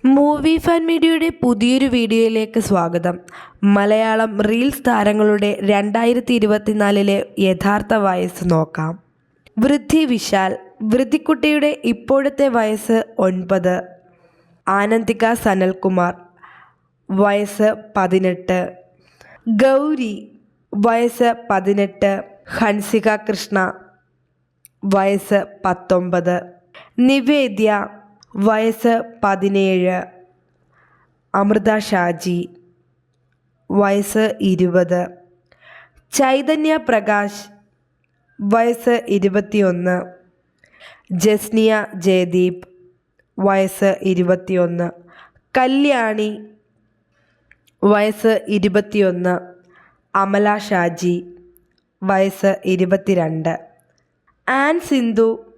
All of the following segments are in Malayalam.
മൂവി ഫാൻ മീഡിയയുടെ പുതിയൊരു വീഡിയോയിലേക്ക് സ്വാഗതം. മലയാളം റീൽസ് താരങ്ങളുടെ രണ്ടായിരത്തി ഇരുപത്തിനാലിലെ യഥാർത്ഥ വയസ്സ് നോക്കാം. വൃദ്ധി വിശാൽ വൃദ്ധിക്കുട്ടിയുടെ ഇപ്പോഴത്തെ വയസ്സ് ഒൻപത്. ആനന്ദിക സനൽകുമാർ വയസ്സ് പതിനെട്ട്. ഗൗരി വയസ്സ് പതിനെട്ട്. ഹൻസിക കൃഷ്ണ വയസ്സ് പത്തൊമ്പത്. നിവേദ്യ വയസ്സ് പതിനേഴ്. അമൃത ഷാജി. വയസ്സ് ഇരുപത്. ചൈതന്യ പ്രകാശ്. വയസ്സ് ഇരുപത്തിയൊന്ന്. ജസ്നിയ ജയദീപ്. വയസ്സ് ഇരുപത്തിയൊന്ന്. കല്യാണി. വയസ്സ് ഇരുപത്തിയൊന്ന്. അമല ഷാജി. വയസ്സ് ഇരുപത്തിരണ്ട്. ആൻ സിന്ധു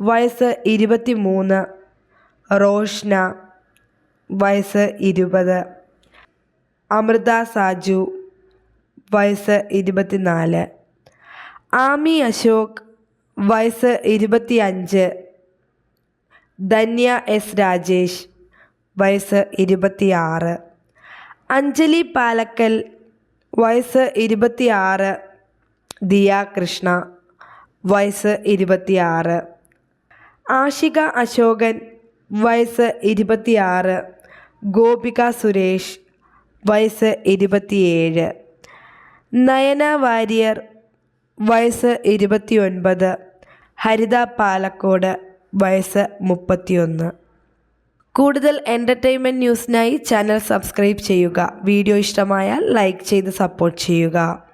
വയസ്സ് ഇരുപത്തിമൂന്ന്. റോഷ്ന വയസ്സ് ഇരുപത്. അമൃത സാജു വയസ്സ് ഇരുപത്തിനാല്. ആമി അശോക് വയസ്സ് ഇരുപത്തിയഞ്ച്. ധന്യ എസ് രാജേഷ് വയസ്സ് ഇരുപത്തിയാറ്. അഞ്ജലി പാലക്കൽ വയസ്സ് ഇരുപത്തിയാറ്. ദിയ കൃഷ്ണ വയസ്സ് ഇരുപത്തിയാറ്. ആഷിക അശോകൻ വയസ്സ് ഇരുപത്തിയാറ്. ഗോപിക സുരേഷ് വയസ്സ് ഇരുപത്തിയേഴ്. നയന വാര്യർ വയസ്സ് ഇരുപത്തിയൊൻപത്. ഹരിത പാലക്കോട് വയസ്സ് മുപ്പത്തിയൊന്ന്. കൂടുതൽ എന്റർടൈൻമെന്റ് ന്യൂസിനായി ചാനൽ സബ്സ്ക്രൈബ് ചെയ്യുക. വീഡിയോ ഇഷ്ടമായാൽ ലൈക്ക് ചെയ്ത് സപ്പോർട്ട് ചെയ്യുക.